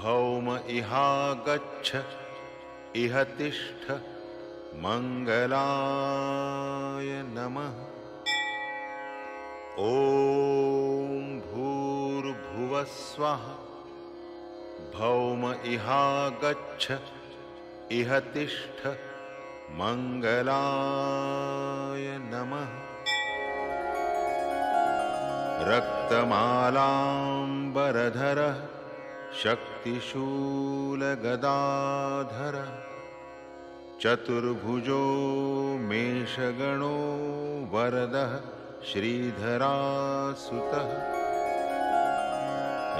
भौम इहागच्छ इह तिष्ठ मङ्गलाय नमः। ॐ भूर्भुवस्वः, भौम इहागच्छ इह तिष्ठ मङ्गलाय नमः। रक्तमालाम्बरधरः शक्तिशूलगदाधर चतुर्भुजो मेषगणो वरदः श्रीधरासुतः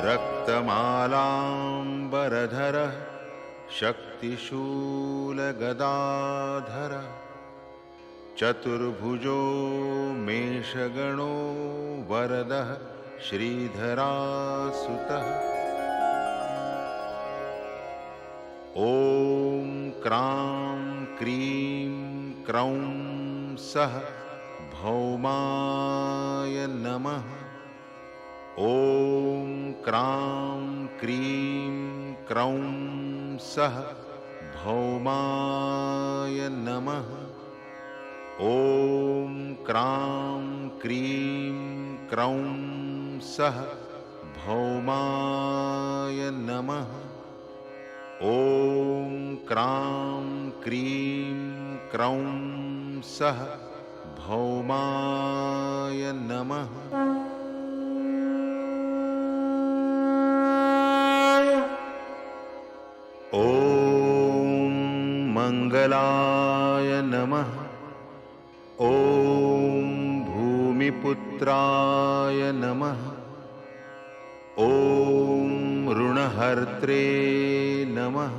रक्तमालाम्बरधरः शक्तिशूलगदाधर चतुर्भुजो मेषगणो वरदः श्रीधरासुतः ॐ क्रां क्रीं क्रौं सः भौमाय नमः। ॐ क्रां क्रीं क्रौं सः भौमाय नमः। ॐ क्रां क्रीं क्रौं सः भौमाय नमः ॐ क्रां क्रीं क्रौं सः भौमाय नमः। ॐ मङ्गलाय नमः। ॐ भूमिपुत्राय नमः। ॐ ऋणहर्त्रे नमः।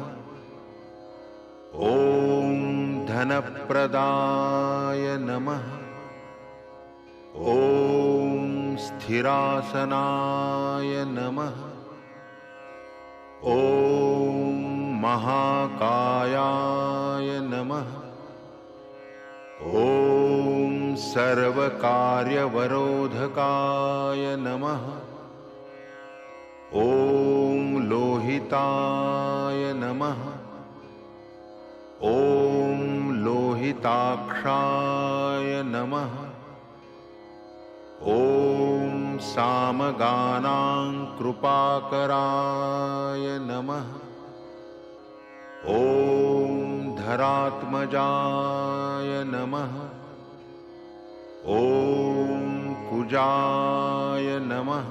ॐ धनप्रदाय नमः। ॐ स्थिरासनाय नमः। ॐ महाकायाय नमः। ॐ सर्वकार्यवरोधकाय नमः। ॐ लोहिताय नमः। ॐ लोहिताक्षाय नमः। ॐ सामगानां कृपाकराय नमः। ॐ धरात्मजाय नमः। ॐ कुजाय नमः।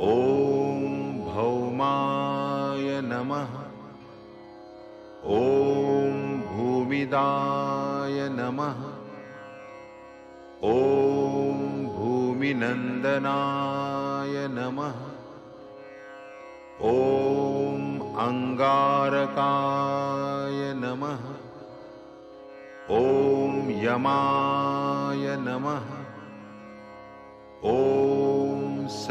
ॐ भौमाय नमः। ॐ भूमिदाय नमः। ॐ भूमिनन्दनाय नमः। ॐ अङ्गारकाय नमः। ॐ यमाय नमः। ॐ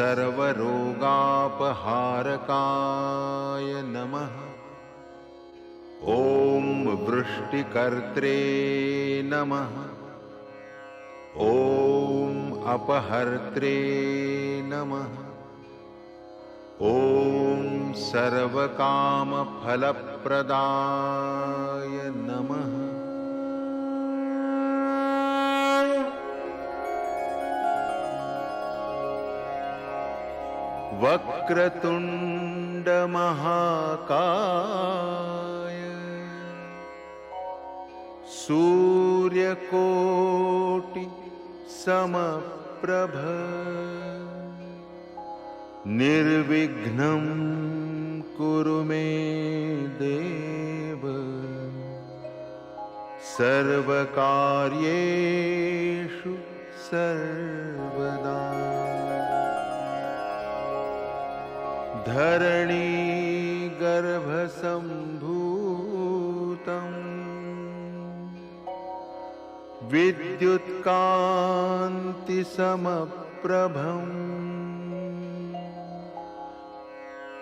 सर्वरोगापहारकाय नमः। ॐ वृष्टिकर्त्रे नमः। ॐ अपहर्त्रे नमः। ॐ सर्वकामफलप्रदाय नमः वक्रतुण्डमहाकाय सूर्यकोटि समप्रभ निर्विघ्नं कुरु मे देव। सर्वकार्येषु सर्वदा। धरणी गर्भसम्भूतम्। विद्युत्कान्तिसमप्रभम्।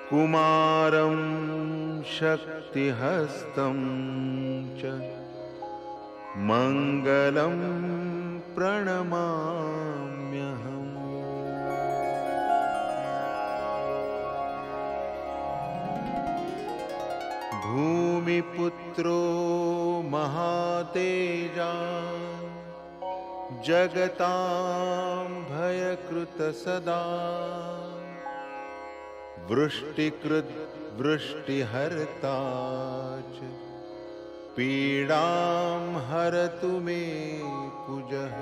कुमारं शक्तिहस्तं च। मङ्गलं प्रणमाम्यहम् भूमिपुत्रो महातेजा जगतां भयकृत सदा। वृष्टिकृद् वृष्टिहर्ता च पीडां हरतु मे कुजः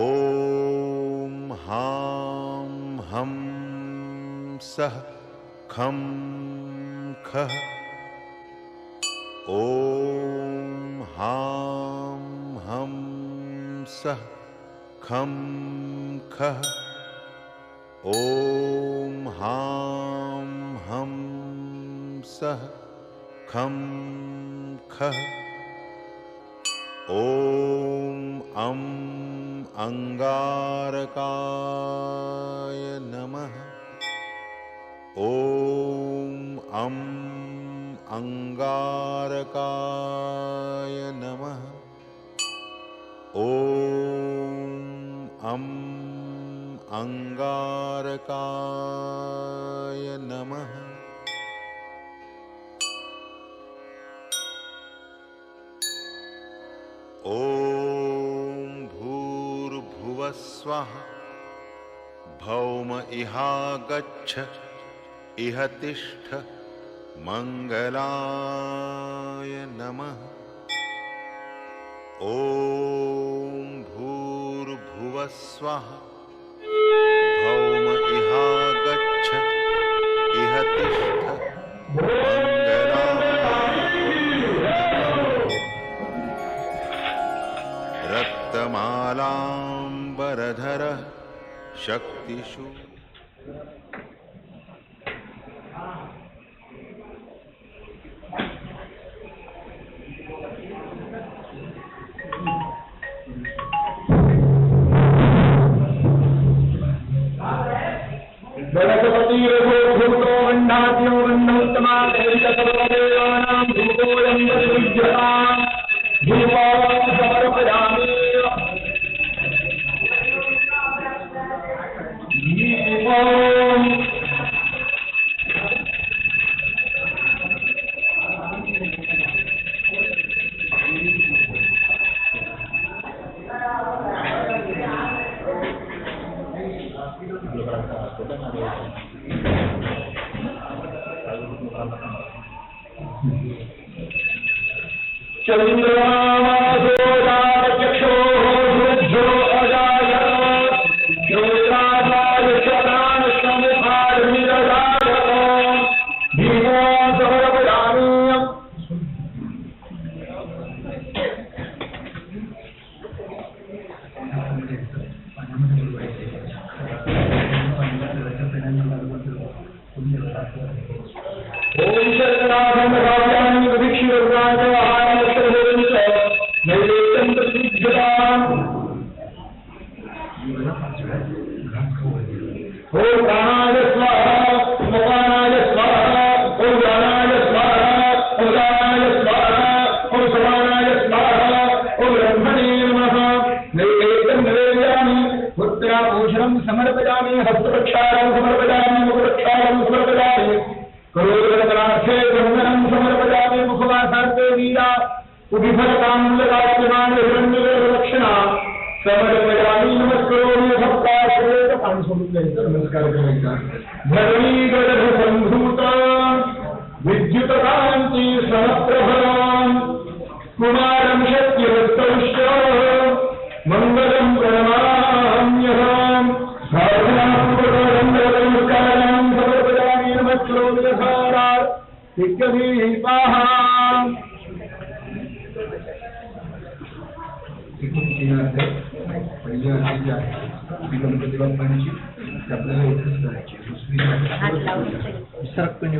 ॐ हं। सः खं खः। ॐ हां हं सः खं खः। ॐ हां हं सः खं खः। ॐ अं अङ्गारकाय अङ्गारकाय नमः। ॐ अं अङ्गारकाय नमः। ॐ भूर्भुवस्वः। भौम इहागच्छ इह तिष्ठ। मङ्गलाय नमः। ॐ भूर्भुवस्वः। भौम इह तिष्ठ। मङ्गलाय रक्तमालाम्बरधरः। शक्तिषु। ወይስ ስራ ተመራጭ कुमारं शक्यवस्तौश्च मङ्गलं प्रणमाम्यहम् साधनापूर्वकं नमस्कारान् समर्पयामि नमस्करोमि पहिल्या आठवड्याच्या गणपती बाप्पांची आपल्याला एकच करायची दुसरी सरकपणे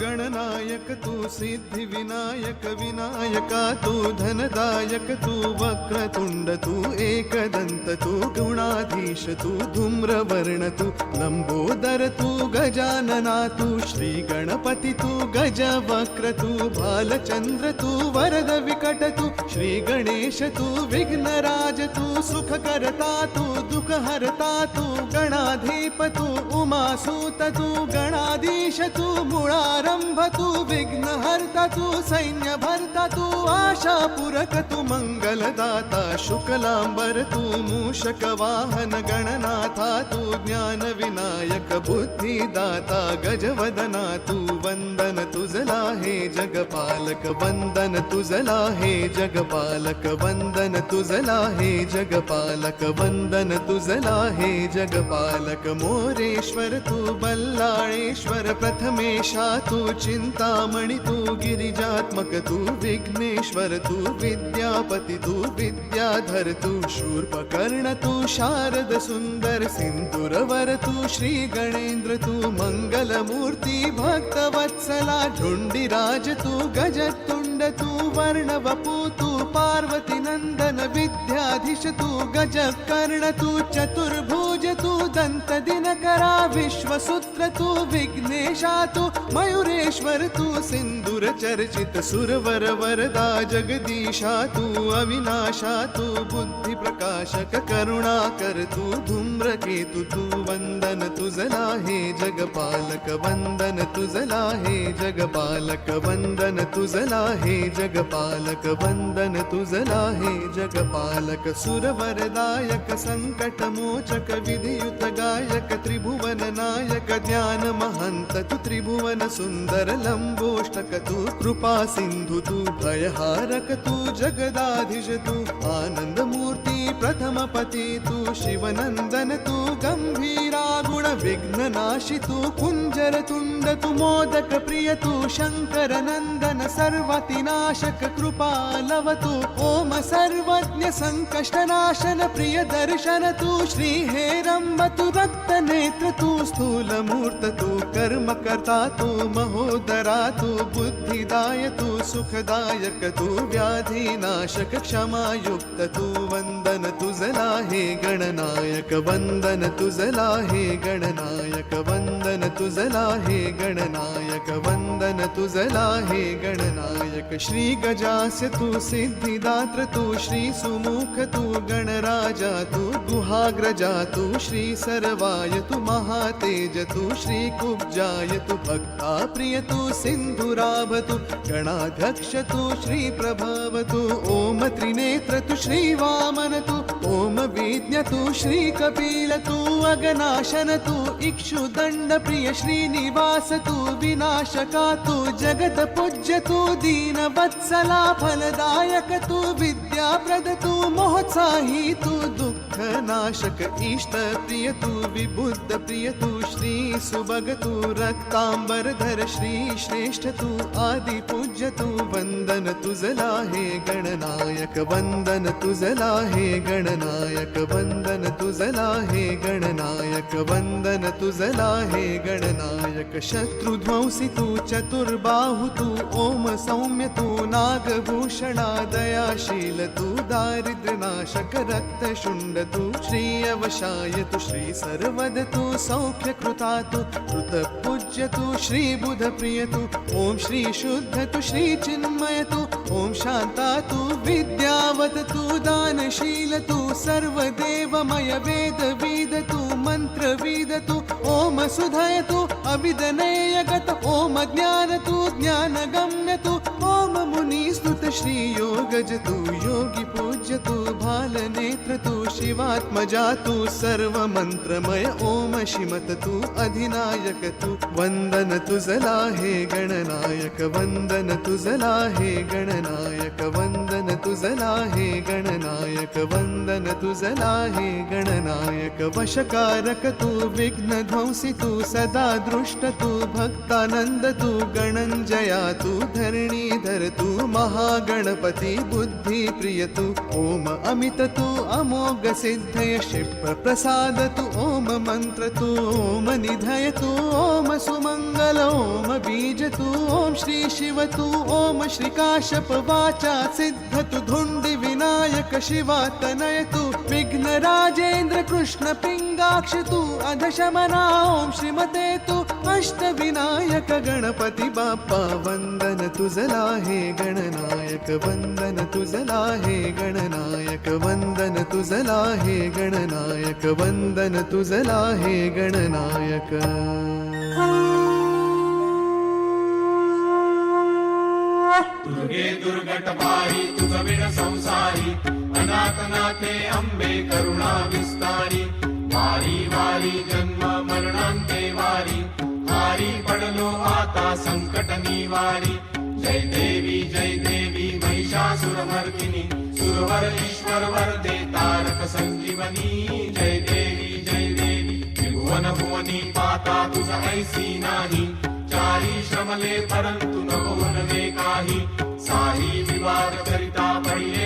गणनायक तू सिद्धि विनायक विनायका तू धनदायक, तू वक्रतुंड, तू एकदंत, तू गुणाधीश, तू धूम्रवर्ण, तू लंबोदर, तू गजानना, तू श्री गणपती, तू गज वक्र तू बालचंद्र, तू वरद विकट, तू श्री गणेश, तू विघ्नराज, तू सुख करता तू हरता तू गणाधीप, तू उमासूत, तू गणाधीश, तू मुळारंभ तू विघ्न हरता तू सैन्य भरता तू आशा पुरक तू मंगलदाता शुक्लांबर तू मूषक वाहन गणनाथा तू ज्ञान विनायक बुद्धिदाता गजवदना तू वंदन तुझला हे जगपालक वंदन तुझला हे जगपालक वंदन तुझला हे जगपालक वंदन तुझला हे जगपालक, मोरेश्वर तू, बल्लाळेश्वर प्रथमेशा तू चिंतामणि तू गिरिजात्मक, तू विघ्नेश्वर, तू विद्यापति, तू विद्याधर, तू शूर्पकर्ण, तू शारद सुंदर सिंदूरवर तू श्री गणेंद्र तू मंगलमूर्ती, भक्तवत्सला झुंडीराज तू गजतुंड तू वर्णवपू, तू पार्वती नंदन विद्याधीश, तू गज कर्ण तू चतुर्भुज, तू दंत दिनकरा विश्वसूत्र, तू विघ्नेशा, तू मयुरेश्वर तू सिंदूर चर्चित सुरवर वरदा जगदीशा तू अविनाशा तू बुद्धी प्रकाशक करुणाकर तू, धूम्रकेतु तू वंदन तुझला हे जगपालक, वंदन तुझला हे जगपालक, वंदन तुझला हे जगपालक, वंदन तुझला हे जगपालक। सुरवरदायक, संकट मोचक, विधियुत गायक, त्रिभुवन नायक, ज्ञान महंत, तू त्रिभुवन सुंदर, लंबोष्टक, तू कृपा सिंधु, तू भयहारक, तू जगदाधीश तू आनंद मूर्ती प्रथम पती तू शिवनंदन, तू गंभीरा गुण विघ्न नाशी तू कुंजर तुंड, तू मोदक प्रिय, तू शंकर नंदन सर्वतिनाशक कृपा लव तू ओम सर्वज्ञ संकष्ट नाशन प्रिय दर्शन, तू श्री हेरंब तू रक्त नेत्र, तू स्थूल मूर्त, तू कर्म करता तू महोदरा, तू बुद्धिदाय तू सुखदायक, तू व्याधी नाशक क्षमायुक्त, तू वंदन तुझला हे गणनायक, वंदन तुझला हे गणनायक, वंदन तुझला हे गणनायक, वंदन तुझला हे गणनायक। श्री गजास्य तू सिद्धिदात्र तू श्री सुमुख, तू गणराजा, तू गुहाग्रजा, तू श्री सर्वाय, तू महातेज, तू श्री कुब्जाय, तू भक्ता प्रिय तू सिंधुराभ तू गणाध्यक्ष, तू श्री प्रभव, तू ओम त्रिनेत्र, तू श्री वामन, तू ओम विज्ञ तू श्री कपिल तू अगनाशन तू इक्षुदंड प्रिय श्रीनिवास तू विनाशका तू जगत पूज्य तू दीन वत्सला फलदायक तू विद्याप्रद तू मोत्साही तू दुःख नाशक इष्ट प्रिय तू विबुद्ध, प्रिय तू श्री सुभग तू रक्तांबर धर, श्री श्रेष्ठ तू आदि पूज्य, तू वंदन तुझला हे गणनायक, वंदन तुझला हे गणनायक, वंदन तुझला हे गणनायक, वंदन तुझला हे गणनायक शत्रुध्वंसी तू, चतुर्बाहु तू, ओम सौम्य तू, नागभूषणा, दयाशील तू दारिद्र्य नाशक रक्त शुंड तू श्री अवशाय तू श्री सर्वद तू सौख्य कृता तू कृत पूज्य तू श्री बुध प्रिय तू। ओम श्री शुद्ध श्री चिन्मय तू। ओम शांता तू विद्यावत तू दानशील तू। सर्वदेवमय वेद विद तू। मंत्र विद तू ओम सुधय तू अविदनेय ज्ञान तू, योगी पूज्य तू भाल नेत्र तू शिवात्मजा तू, सर्व मंत्रमय ओम शिमत तू, अधिनायक तू। वंदन तुझला हे गणनायक, वंदन तुझला हे गणनायक, वंदन तुझला हे गणनायक, वंदन तुझला हे गणनायक। वशकारक तू, विघ्न ध्वंसी तू, सदा दृष्ट तू, भक्तानंद तू, गणंजया तू, धरणीधर तू महागणपती बुद्धी प्रिय तू। ओम अमित तू, अमोघ सिद्धय क्षिप्रसादतु ॐ मन्त्रतु ॐ निधयतु ॐ सुमङ्गल ॐ बीजतु ॐ श्री शिवतु ॐ श्रीकाशप वाचा सिद्धतु धुण्डि विनायक शिवातनयतु विघ्नराजेन्द्र कृष्ण पिङ्गाक्षतु अधशमना ॐ श्रीमते तु अष्टविनायक गणपती बाप्पा वंदन तुझला हे गणनायक वंदन तुझला हे गणनायक वंदन तुझला हे गणनायक वंदन तुझला हे गणनायक दुर्गे दुर्गटपारी तुझ विण संसारी अनाथनाथे अंबे करुणा विस्तारी वारी वारी जन्म मरणांते वारी भारी पडलो आता संकट निवारी. जय देवी जय देवी महिषासुरमर्दिनी सुरवर ईश्वर वरदे तारक संजीवनी. जय देवी जय देवी त्रिभुवन भुवनी पाता तुझ ऐसी नाही. चारी श्रमले परंतु न काही. साही विवाद करिता पडिले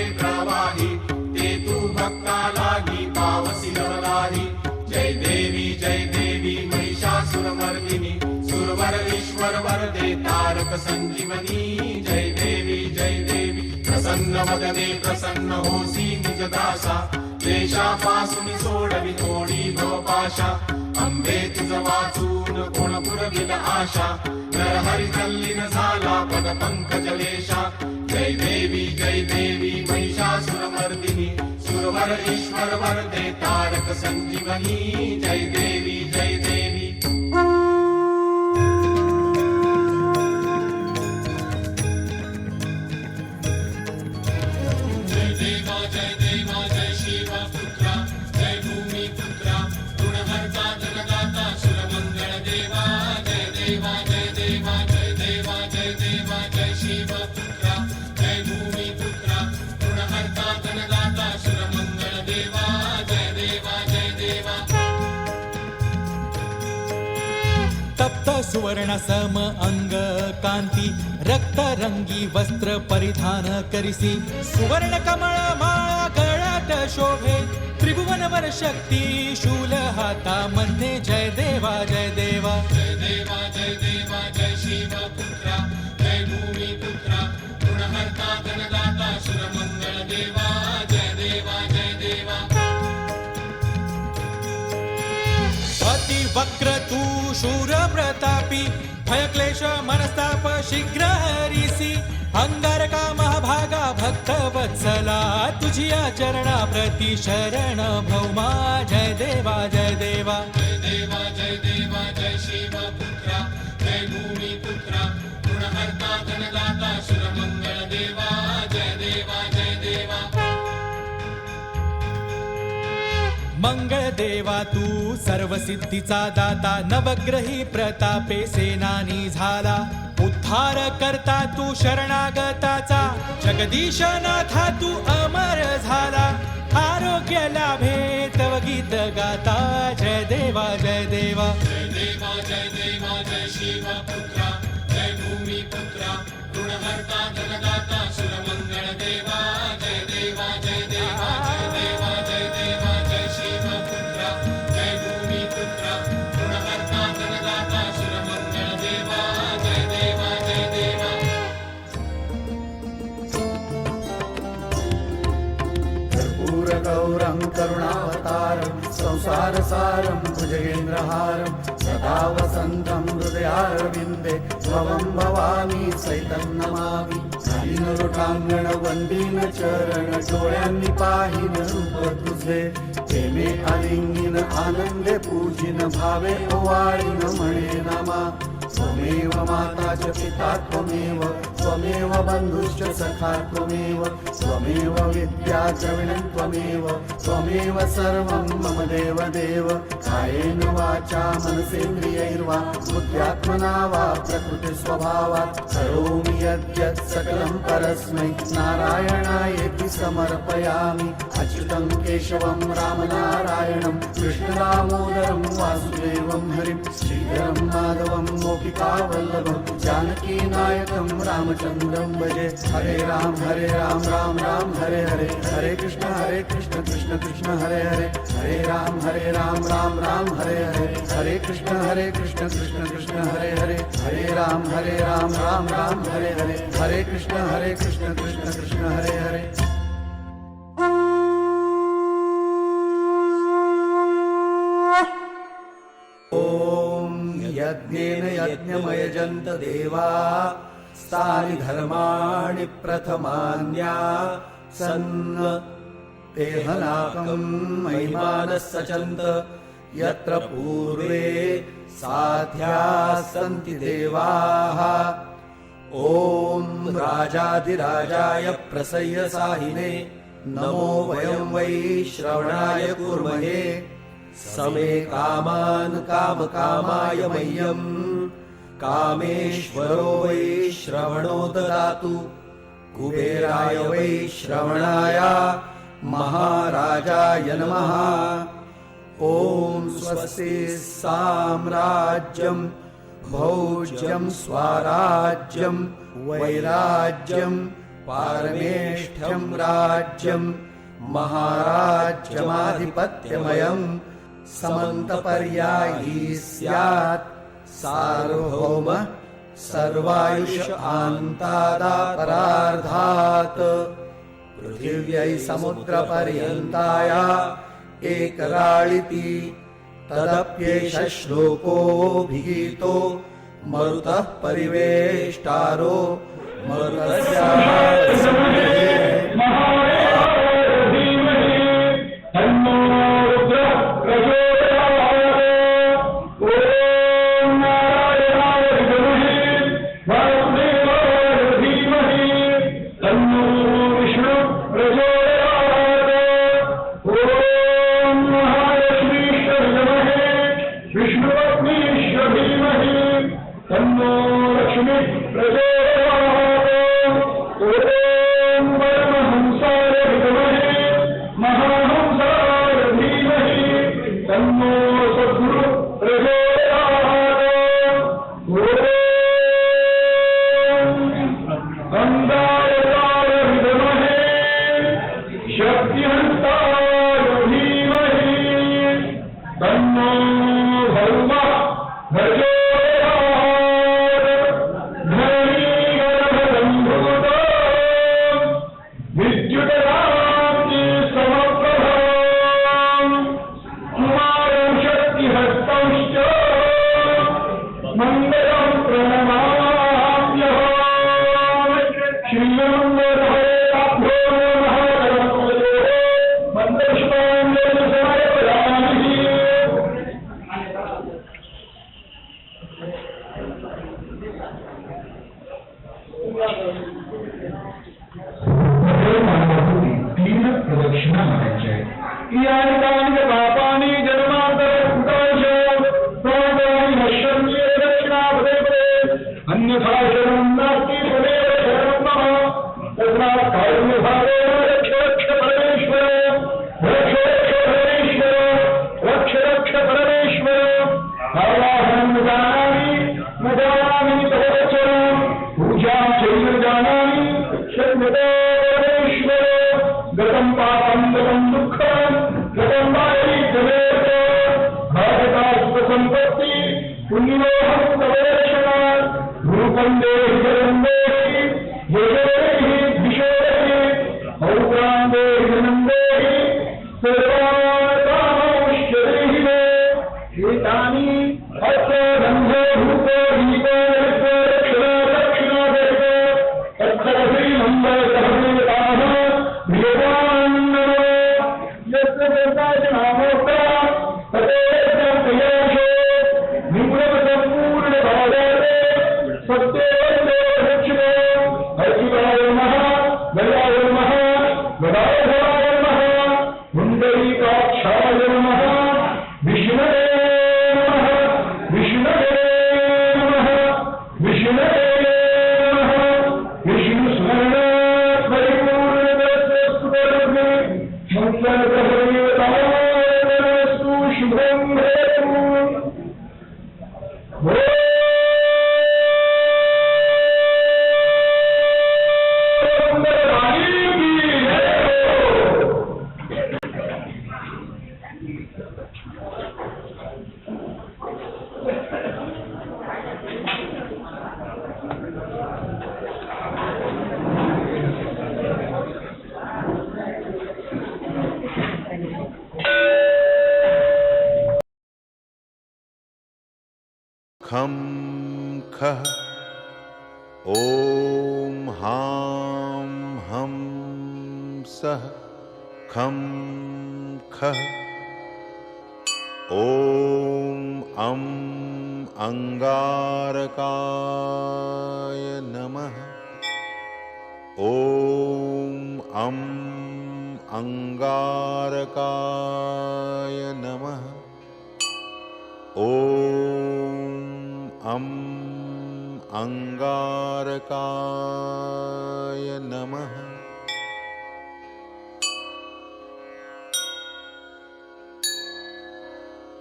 सुरवर तारक संजीवनी। जय देवी जय देवी। प्रसन्न वदने प्रसन्न होसी निज दासा। देशापासून सोडवी थोडी भवपाशा अंबे तुझ वाचून कोण पुरविल आशा। नरहरी तल्लीन झाला पद पंकजलेशा जय देवी जय देवी महिषासुर मर्दिनी। सुरवर ईश्वर वरदे तारक संजीवनी। जय देवी। सम अंग कांती रक्तरंगी वस्त्र परिधान करिसी. सुवर्ण कमळ माळा गळ्यात शोभे त्रिभुवन वर शक्ती शूल हाता मध्ये जय देवा जय देवा. जय देवा जय देवा जय शिव पुत्रा जय भूमी पुत्रा. गुणहर्ता जगदाता सुर मंगल देवा. जय देवा जय देवा. अति वक्र तू शूर प्रतापी भयक्लेश मनस्ताप शीघ्र हरिसी। अंगारका महाभागा भक्त वत्सला। तुझिया चरणा प्रति शरण भौमा। जय देवा जय देवा। जय देवा जय देवा जय शिव पुत्रा। जय भूमी पुत्रा। गुणहर्ता जनदाता सुर देवा जय देवा। मंगळ देवा तू सर्व सिद्धीचा दाता नवग्रही प्रतापे सेनानी झाला. उद्धार करता तू शरणागताचा. जगदीश नाथा तू अमर सारसारं भुजगेन्द्रहारं सदा वसन्तं हृदयारविन्दे त्वं भवानी सैतं नमामि नरुटाङ्गण वन्दीन चरण डोळ्यांनी पाहिन रूप तुझे प्रेमे आलिंगिन पूजिन भावे ओवाळीन म्हणे नमा। त्वमेव माता च पिता त्वमेव त्वमेव बन्धुश्च सखा त्वमेव त्वमेव विद्या द्रविणं त्वमेव त्वमेव सर्वं मम देव देव कायेन वाचा मनसेन्द्रियैर्वा बुद्ध्यात्मना वा प्रकृतिस्वभावात्। करोमि यद्यत् सकलं परस्मै नारायणायेति समर्पयामि। अच्युतं केशवं रामनारायणं कृष्णदामोदरं वासुदेवं हरिं श्रीधरं माधवं मोक्ष गोपिकावल्लभं जानकीनायकं रामचंद्रम भजे हरे राम हरे राम राम राम, हरे हरे। हरे कृष्ण हरे कृष्ण कृष्ण कृष्ण, हरे हरे। हरे राम हरे राम राम राम, हरे हरे। हरे कृष्ण हरे कृष्ण कृष्ण कृष्ण, हरे हरे। हरे राम हरे राम राम राम, हरे हरे। हरे कृष्ण हरे कृष्ण कृष्ण कृष्ण, हरे हरे। यज्ञमयजन्त देवा स्थानि धर्माणि प्रथमान्या सन् तेहनाकं महिमानः सचन्त यत्र पूर्वे साध्या सन्ति देवाः। ॐ राजाधिराजाय प्रसय्य साहिने नमो वयं वै श्रवणाय कुर्महे समे कामान् कामकामाय मह्यम् कामेश्वरो वै श्रवणो ददातु कुबेराय वै श्रवणाय महाराजाय नमः। ॐ स्वस्ति साम्राज्यम् भौज्यं स्वाराज्यं वैराज्यं पारमेष्ठ्यं राज्यं महाराज्यमाधिपत्यमयं समन्तपर्यायी स्यात् सार्वभौम सर्वायुष आन्तादापरार्धात्। पृथिव्यै समुद्रपर्यन्ताय एकराळिति तदप्येष श्लोकोऽभिगीतो मरुतः परिवेष्टारो मरुतस्य When Allah But there खं खः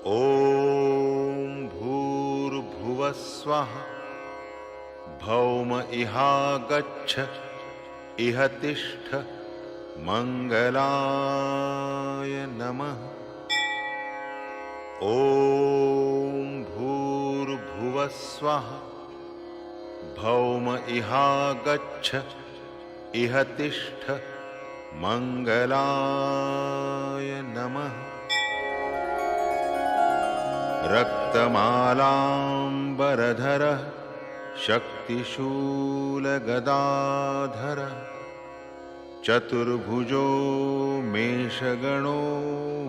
ॐ भूर्भुवस्वः। भौम इहागच्छ इह तिष्ठ मङ्गलाय नमः। ॐ भूर्भुवस्वः। भौम इहागच्छ इह तिष्ठ मङ्गलाय नमः रक्तमालाम्बरधरः शक्तिशूलगदाधर चतुर्भुजो मेषगणो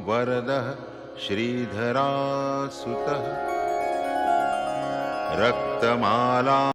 वरदः श्रीधरासुतः। रक्तमाला